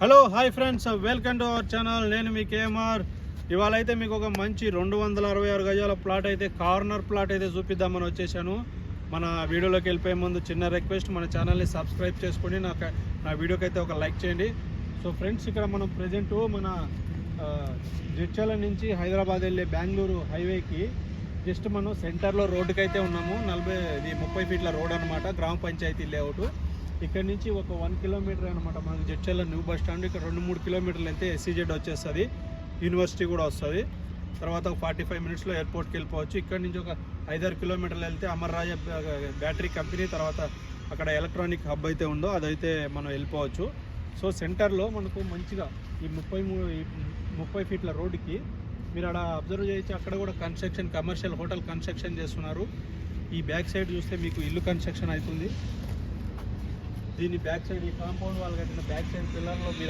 Hello hi friends welcome to our channel నేను మీ KMR ఇవాళ అయితే మీకు ఒక మంచి రెండు వందల అరవై ఆరు గజాల ప్లాట్ అయితే కార్నర్ ప్లాట్ అయితే చూపిద్దామని వచ్చేసాను. మన వీడియోలోకి వెళ్ళిపోయే ముందు చిన్న రిక్వెస్ట్ మన ఛానల్ని సబ్స్క్రైబ్ చేసుకొని నాకు నా వీడియోకి అయితే ఒక లైక్ చేయండి. సో ఫ్రెండ్స్ ఇక్కడ మనం ప్రజెంట్ మన ఆ, జడ్చల నుంచి హైదరాబాద్ వెళ్ళే బెంగళూరు హైవేకి జస్ట్ మనం సెంటర్లో రోడ్డుకి అయితే ఉన్నాము. నలభై ఇది ముప్పై ఫీట్ల రోడ్ అనమాట గ్రామ పంచాయతీ లేఅవుట్ ఇక్కడ నుంచి ఒక వన్ కిలోమీటర్ అనమాట మనకి జడ్చల్ల న్యూ బస్ స్టాండ్. ఇక్కడ రెండు మూడు కిలోమీటర్లు అయితే ఎస్సీజెడ్ వచ్చేస్తుంది. యూనివర్సిటీ కూడా వస్తుంది. తర్వాత ఒక ఫార్టీ ఫైవ్ మినిట్స్లో ఎయిర్పోర్ట్కి వెళ్ళిపోవచ్చు. ఇక్కడ నుంచి ఒక ఐదారు కిలోమీటర్లు వెళ్తే అమర్ రాజ బ్యాటరీ కంపెనీ తర్వాత అక్కడ ఎలక్ట్రానిక్ హబ్ అయితే ఉందో అదైతే మనం వెళ్ళిపోవచ్చు. సో సెంటర్లో మనకు మంచిగా ఈ ముప్పై ఈ ముప్పై ఫీట్ల రోడ్డుకి మీరు అక్కడ అబ్జర్వ్ చేయొచ్చు. అక్కడ కూడా కన్స్ట్రక్షన్ కమర్షియల్ హోటల్ కన్స్ట్రక్షన్ చేస్తున్నారు. ఈ బ్యాక్ సైడ్ చూస్తే మీకు ఇల్లు కన్స్ట్రక్షన్ అవుతుంది. దీని బ్యాక్ సైడ్ ఈ కాంపౌండ్ వాళ్ళు కట్టిన బ్యాక్ సైడ్ పిల్లర్లో మీరు